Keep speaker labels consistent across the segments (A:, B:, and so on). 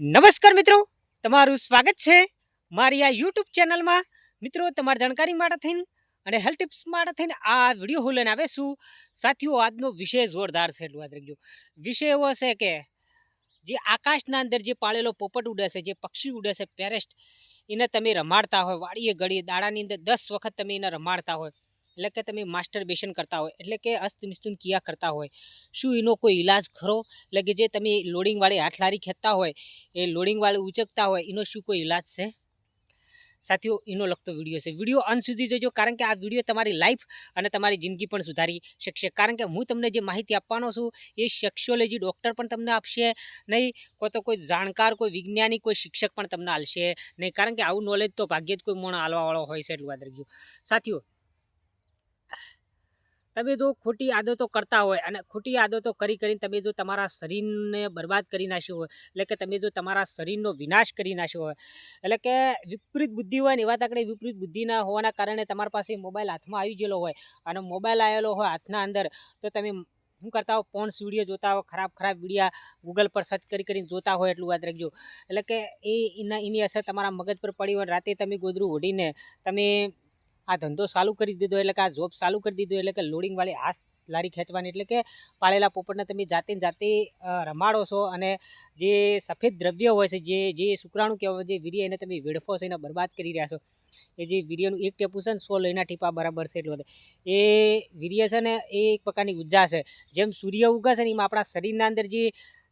A: નમસ્કાર મિત્રો, તમારું સ્વાગત છે મારી આ યુટ્યુબ ચેનલમાં. મિત્રો, તમારી જાણકારી માટે થઈને અને હેલ્થ ટિપ્સ માટે થઈને આ વીડિયો હું લઈને આવે છું. સાથીઓ, આજનો વિષય જોરદાર છે, એટલું યાદ રાખજો. વિષય એવો છે કે જે આકાશના અંદર જે પાળેલો પોપટ ઉડે છે, જે પક્ષી ઉડે છે, પેરેસ્ટ, એને તમે રમાડતા હોય વાળીએ ઘડીએ દાડાની અંદર દસ વખત તમે એને રમાડતા હોય એટલે કે તમે માસ્ટર બેશન કરતા હોય, એટલે કે અસ્તમિસ્તુન કિયા કરતા હોય. શું એનો કોઈ ઈલાજ ખરો? એટલે કે જે તમે લોડિંગવાળી હાથ લારી ખેંચતા હોય, એ લોડિંગવાળી ઉચકતા હોય, એનો શું કોઈ ઈલાજ છે? સાથીઓ, એનો લગતો વીડિયો છે. વીડિયો અંત સુધી જોજો, કારણ કે આ વીડિયો તમારી લાઈફ અને તમારી જિંદગી પણ સુધારી શકશે. કારણ કે હું તમને જે માહિતી આપવાનો છું, એ સેક્સ્યોલોજી ડૉક્ટર પણ તમને આપશે, નહીં, કોઈ તો કોઈ જાણકાર, કોઈ વિજ્ઞાની, કોઈ શિક્ષક પણ તમને આલશે. નહીં, કારણ કે આવું નોલેજ તો ભાગ્યે જ કોઈ મોણ આલવાવાળો હોય છે, એટલું યાદ સાથીઓ તમે જો ખોટી આદતો કરતા હોય અને ખોટી આદતો કરી કરીને તમે જો તમારા શરીરને બરબાદ કરી નાખ્યું હોય, એટલે કે તમે જો તમારા શરીરનો વિનાશ કરી નાખ્યો હોય, એટલે કે વિપરીત બુદ્ધિ હોય ને એવા તાકડે વિપરીત બુદ્ધિના હોવાના કારણે તમારા પાસે મોબાઈલ હાથમાં આવી ગયેલો હોય અને મોબાઈલ આવેલો હોય હાથના અંદર, તો તમે શું કરતા હો? પોન્સ વીડિયો જોતા હો, ખરાબ ખરાબ વિડીયા ગૂગલ પર સર્ચ કરી કરીને જોતા હોય એટલું યાદ રાખજો. એટલે કે એ એના એની અસર તમારા મગજ પર પડી હોય રાતે તમે ગોદરું ઓઢીને તમે આ ધંધો ચાલુ કરી દીધો એટલે કે આ જોબ ચાલુ કરી દીધો એટલે કે લોડિંગવાળી આ લારી ખેંચવાની એટલે કે પાળેલા પોપટને તમે જાતે જાતે રમાડો છો અને જે સફેદ દ્રવ્ય હોય છે, જે જે શુક્રાણુ કહેવાય, જે વીર્ય એને તમે વેડફો છો, એને બરબાદ કરી રહ્યા છો એ જે વીર્યનું એક ટેપું છે ને, સો લઈના ટીપા બરાબર છે એટલું. એ વીર્ય છે ને, એ એક પ્રકારની ઊર્જા છે જેમ સૂર્ય ઉગે છે ને, એમાં આપણા શરીરના અંદર જે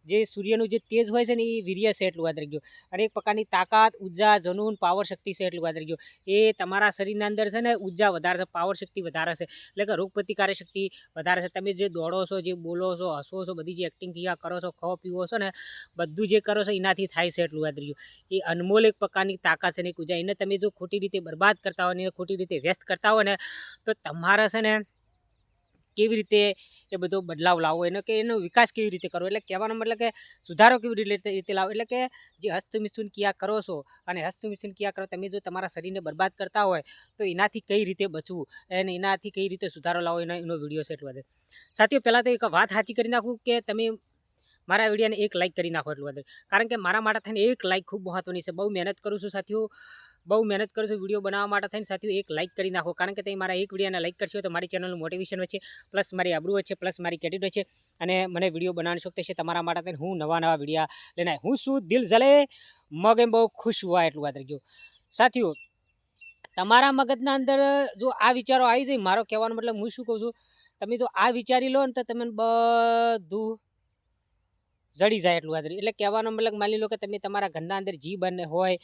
A: જે સૂર્યનું જે તેજ હોય છે ને એ વીર્ય છે એટલું યાદ ગયું. અને એક પ્રકારની તાકાત, ઊર્જા, જનૂન પાવર શક્તિ છે એટલું યાદ રાખજો એ તમારા શરીરના અંદર છે ને ઊર્જા વધારે છે પાવર શક્તિ વધારે છે. એટલે કે રોગ પ્રતિકારક શક્તિ વધારે છે. તમે જે દોડો છો, જે બોલો છો, હસો છો, બધી જે એક્ટિંગ ક્રિયા કરો છો, ખાઓ પીવો છો ને, બધું જે કરો છો એનાથી થાય છે એટલું યાદ ગયું. એ અનમોલ એક પ્રકારની તાકાત છે ને એક ઊર્જા એને તમે જો ખોટી રીતે બરબાદ કરતા હોય ને ખોટી રીતે વ્યસ્ત કરતા હોય ને, તો તમારા છે ને કેવી રીતે એ બધો બદલાવ લાવવો? એનો કે એનો વિકાસ કેવી રીતે કરવો? એટલે કહેવાનો મતલબ કે સુધારો કેવી રીતે રીતે લાવો એટલે કે જે હસ્તમિથુન ક્રિયા કરો છો અને હસ્તમિથુન ક્રિયા કરો, તમે જો તમારા શરીરને બરબાદ કરતા હોય, તો એનાથી કઈ રીતે બચવું? અને એનાથી કઈ રીતે સુધારો લાવો એનો એનો વીડિયો છે એટલું બધે. સાથીઓ, પહેલાં તો એક વાત સાચી કરી નાખું કે તમે મારા વિડીયોને એક લાઇક કરી નાખો એટલું બધું. કારણ કે મારા માટે થઈને એક લાઇક ખૂબ મહત્ત્વની છે. બહુ મહેનત કરું છું સાથીઓ. બહુ મહેનત કરું છું વીડિયો બનાવવા માટે થઈને સાથીઓ, એક લાઇક કરી નાખો. કારણ કે તમે મારા એક વિડીયોને લાઇક કરશો તો મારી ચેનલનું મોટિવેશન વચ્ચે પ્લસ મારી આબરૂ વચ્ચે પ્લસ મારી ક્રેડિટ છે અને મને વીડિયો બનાવવાની શોખ છે તમારા માટે થઈને હું નવા નવા વિડીયા લઈને. હું શું દિલ જલે? એમ બહુ ખુશ હોય એટલું વાત રાખજો. સાથીઓ, તમારા મગજના અંદર જો આ વિચારો આવી જાય, મારો કહેવાનો મતલબ હું શું કહું છું? તમે જો આ વિચારી લો ને તો તમે બધું જડી જાય એટલું વાત એટલે કહેવાનો મતલબ માની લો કે તમે તમારા ઘરના અંદર જી બને હોય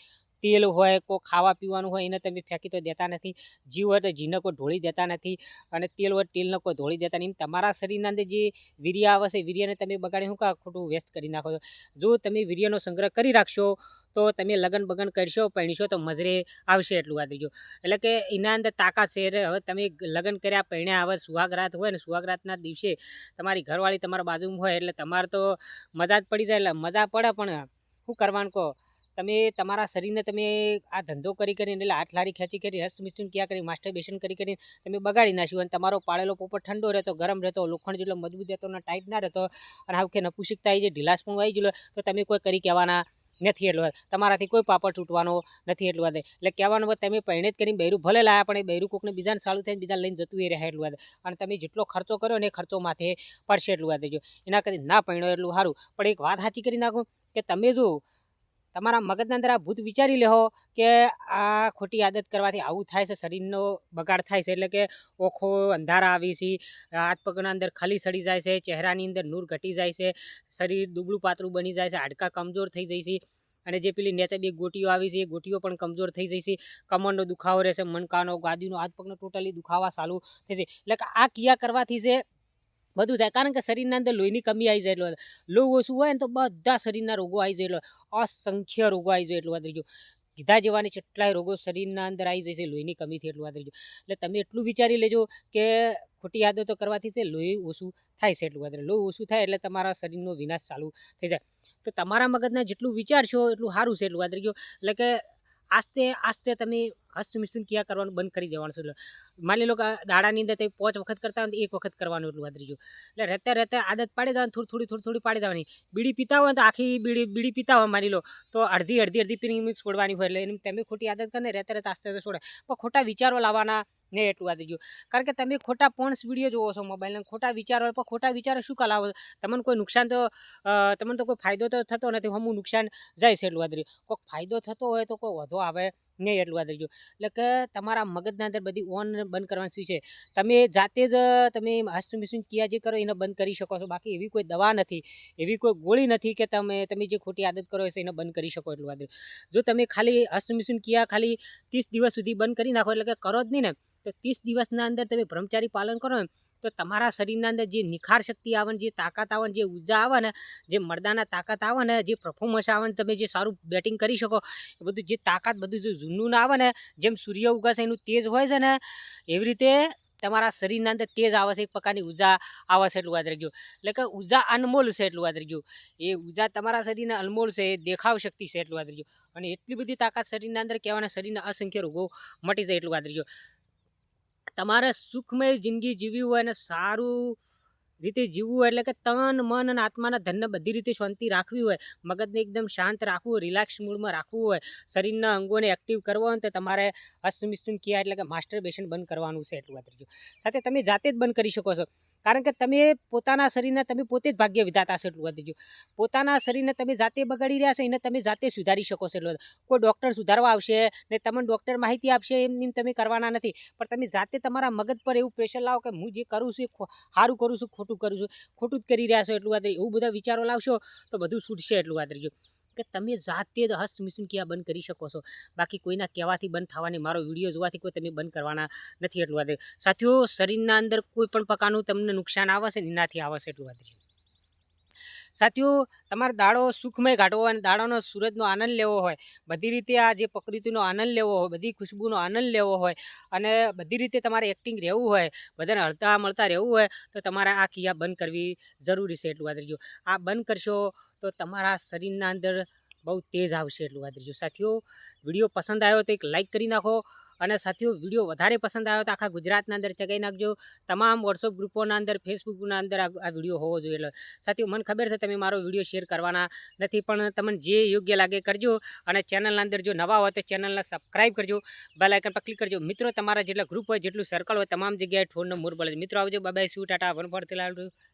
A: તેલ હોય, કોઈ ખાવા પીવાનું હોય, એને તમે ફેંકી તો દેતા નથી. જીવ હોય તો જીને કોઈ ઢોળી દેતા નથી અને તેલ હોય તેલને કોઈ ઢોળી દેતા નહીં તમારા શરીરના અંદર જે વીર્ય આવે છે વીર્યને તમે બગાડી શું કા ખોટું વેસ્ટ કરી નાખો છો? જો તમે વીર્યનો સંગ્રહ કરી રાખશો, તો તમે લગન બગન કરશો પહેણશો તો મજરે આવશે એટલું વાત જો એટલે કે એના અંદર તાકાત છે હવે તમે લગ્ન કર્યા પહેણ્યા હવે સુહાગરાત હોય ને, સુહાગરાતના દિવસે તમારી ઘરવાળી તમારા બાજુમાં હોય, એટલે તમારે તો મજા જ પડી જાય. એટલે મજા પડે, પણ શું કરવાનું કહો? તમે તમારા શરીરને તમે આ ધંધો કરી કરીને એટલે હાથ લારી ખેંચી કરી, હસ્ત મિસ્તુન ક્યાં કરી માસ્ટર બેશન કરી કરીને તમે બગાડી નાખ્યું અને તમારો પાળેલો પોપટ ઠંડો રહેતો, ગરમ રહેતો, લોખંડ જેટલો મજબૂત રહેતો અને ટાઈટ ના રહેતો અને આવું કે નપુસિકતા જાય ઢીલાસ પણ આવી ગયેલો, તો તમે કોઈ કરી કહેવાના નથી એટલું. તમારાથી કોઈ પાપડ તૂટવાનો નથી એટલું વાત એટલે કહેવાનું વાત તમે પહેણે જ કરીને બૈરું ભલે લાયા, પણ એ બૈરું કોકને બીજાને સારું થાય બીજા લઈને જતું એ રહે એટલું વાત અને તમે જેટલો ખર્ચો કર્યો ને એ ખર્ચો માથે પડશે એટલું વાત જો. એના કરી ના પહેણો એટલું સારું. પણ એક વાત સાચી કરી નાખું કે તમે જો તમારા મગજના અંદર આ ભૂત વિચારી લેહો કે આ ખોટી આદત કરવાથી આવું થાય છે, શરીરનો બગાડ થાય છે. એટલે કે ઓખો, અંધારા આવી છે, હાથ પગના અંદર ખાલી સડી જાય છે, ચહેરાની અંદર નૂર ઘટી જાય છે, શરીર દુબળું પાતળું બની જાય છે, હાડકાં કમજોર થઈ જાય છે. અને જે પેલી નેચે બે ગોટીઓ આવી છે, એ ગોટીઓ પણ કમજોર થઈ જશે કમરનો દુખાવો રહેશે, મણકાનો, ગાદીનો, હાથ પગનો ટોટલી દુખાવા ચાલુ થશે એટલે કે આ ક્રિયા કરવાથી છે બધું થાય. કારણ કે શરીરના અંદર લોહીની કમી આવી જાય એટલું લોહી ઓછું હોય ને તો બધા શરીરના રોગો આવી જાય એટલો અસંખ્ય રોગો આવી જાય એટલું રહીજો કીધા જેવાની કેટલાય રોગો શરીરના અંદર આવી જશે લોહીની કમીથી એટલું રહીજો એટલે તમે એટલું વિચારી લેજો કે ખોટી આદતો કરવાથી છે, લોહી ઓછું થાય છે એટલું વધારે. લોહી ઓછું થાય એટલે તમારા શરીરનો વિનાશ ચાલુ થઈ જાય. તો તમારા મગજના જેટલું વિચારશો એટલું સારું છે એટલું રહીજો એટલે કે આસ્તે આસ્તે તમે હસ્તમિસ્તુન ક્યાં કરવાનું બંધ કરી દેવાનું છે? માની લો કે દાડાની અંદર તમે પાંચ વખત કરતા હોય એક વખત કરવાનું એટલું વાત રહીજો એટલે રહેતા રહેતા આદત પાડી દેવાની, થોડી થોડી થોડી થોડી પાડી દેવાની. બીડી પીતા હોય તો આખી બીડી બીડી પીતા હોય માની લો, તો અડધી અડધી અડધી પીણી છોડવાની હોય. એટલે એની તમે ખોટી આદત કરીને રહેતા રહેતા આસ્તે આસ્તે છોડે. પણ ખોટા વિચારો લાવવાના ને એટલું આ દેજો. કારણ કે તમે ખોટા પોન્સ વીડિયો જોવો છો મોબાઈલના ખોટા વિચારો પણ ખોટા વિચારો શું કલાવો તમને કોઈ નુકસાન તો તમને તો કોઈ ફાયદો તો થતો નથી. હમું નુકસાન જાય છે એટલું આ કોઈક ફાયદો થતો હોય તો કોઈ વધો આવે. નહીં એટલું વાત રહીજો એટલે કે તમારા મગજના અંદર બધી ઓન બંધ કરવાની શું છે? તમે જાતે જ, તમે હાસુ મિસું ક્યાં જે કરો એને બંધ કરી શકો છો. બાકી એવી કોઈ દવા નથી, એવી કોઈ ગોળી નથી કે તમે તમે જે ખોટી આદત કરો છો એને બંધ કરી શકો એટલું વાત જો તમે ખાલી હાસુ મિસું ક્યાં ખાલી ત્રીસ દિવસ સુધી બંધ કરી નાખો એટલે કે કરો જ નહીં ને, તો ત્રીસ દિવસના અંદર તમે બ્રહ્મચારી પાલન કરો ને તો તમારા શરીરના અંદર જે નિખાર શક્તિ આવે ને, જે તાકાત આવે ને, જે ઊર્જા આવે ને, જે મરદાના તાકાત આવે ને, જે પરફોર્મન્સ આવે ને, તમે જે સારું બેટિંગ કરી શકો, એ બધું જે તાકાત બધું જે જૂનું આવે ને, જેમ સૂર્ય ઉગાશે એનું તેજ હોય છે ને, એવી રીતે તમારા શરીરના અંદર તેજ આવે છે, એક પ્રકારની ઊર્જા આવે છે એટલું યાદ રાખજો. એટલે કે ઊર્જા અનમોલ છે એટલું યાદ રાખજો. એ ઊર્જા તમારા શરીરને અનમોલ છે, એ દેખાવ શક્તિ છે એટલું યાદ રાખજો. અને એટલી બધી તાકાત શરીરના અંદર કહેવાના શરીરના અસંખ્ય રોગો મટી જાય એટલું યાદ રાખજો. તમારે સુખમય જિંદગી જીવવી હોય અને સારું રીતે જીવવું હોય એટલે કે તન, મન અને આત્માના ધનને બધી રીતે શાંતિ રાખવી હોય, મગજને એકદમ શાંત રાખવું હોય રિલેક્સ મૂડમાં રાખવું હોય, શરીરના અંગોને એક્ટિવ કરવા હોય તો તમારે હસ્તમિસ્તુન કિયા એટલે કે માસ્ટર બેસન બંધ કરવાનું છે એટલું વાત સાથે તમે જાતે જ બંધ કરી શકો છો. કારણ કે તમે પોતાના શરીરને તમે પોતે જ ભાગ્ય વિધાતા છો એટલું રહીજો પોતાના શરીરને તમે જાતે બગાડી રહ્યા છો, એને તમે જાતે સુધારી શકો છો. એટલું કોઈ ડૉક્ટર સુધારવા આવશે ને તમને ડૉક્ટર માહિતી આપશે એમ એમ તમે કરવાના નથી. પણ તમે જાતે તમારા મગજ પર એવું પ્રેશર લાવો કે હું જે કરું છું એ સારું કરું છું, ખોટું કરું છું, ખોટું જ કરી રહ્યા છો એટલું વાત. એવું બધા વિચારો લાવશો તો બધું છૂટશે એટલું વાત રહીજો કે તમે જાતે જ હસ્ત મિશન ક્યાં બંધ કરી શકો છો બાકી કોઈના કહેવાથી બંધ થવાની, મારો વીડિયો જોવાથી કોઈ તમે બંધ કરવાના નથી એટલું વાત. સાથીઓ, શરીરના અંદર કોઈ પણ પ્રકારનું તમને નુકસાન આવે છે એનાથી આવે છે એટલું વાત. સાથીઓ, તમારે દાડો સુખમય કાઢવો અને દાડોનો સૂરજનો આનંદ લેવો હોય. બધી રીતે આ જે પ્રકૃતિનો આનંદ લેવો હોય, બધી ખુશ્બુનો આનંદ લેવો હોય અને બધી રીતે તમારે એક્ટિંગ રહેવું હોય, બધાને હળતા મળતા રહેવું હોય, તો તમારે આ ક્રિયા બંધ કરવી જરૂરી છે એટલું વાત રહીજો આ બંધ કરશો તો તમારા શરીરના અંદર બહુ તેજ આવશે એટલું વાત રહીજો સાથીઓ, વીડિયો પસંદ આવ્યો તો એક લાઇક કરી નાખો. અને સાથીઓ, વીડિયો વધારે પસંદ આવ્યો તો આખા ગુજરાતના અંદર ચગાઈ નાખજો. તમામ વોટ્સઅપ ગ્રુપોના અંદર ફેસબુકના અંદર આ વીડિયો હોવો જોઈએ. એટલે સાથીઓ, મને ખબર છે તમે મારો વીડિયો શેર કરવાના નથી, પણ તમને જે યોગ્ય લાગે કરજો અને ચેનલના અંદર જો નવા હોય તો ચેનલને સબસ્ક્રાઈબ કરજો. બેલ આઇકન પર ક્લિક કરજો. મિત્રો, તમારા જેટલા ગ્રુપ હોય, જેટલું સર્કલ હોય, તમામ જગ્યાએ ઠોરનો મોર બોલે મિત્રો, આવજો. બાય શું ટાટા વન ફરતી લાલ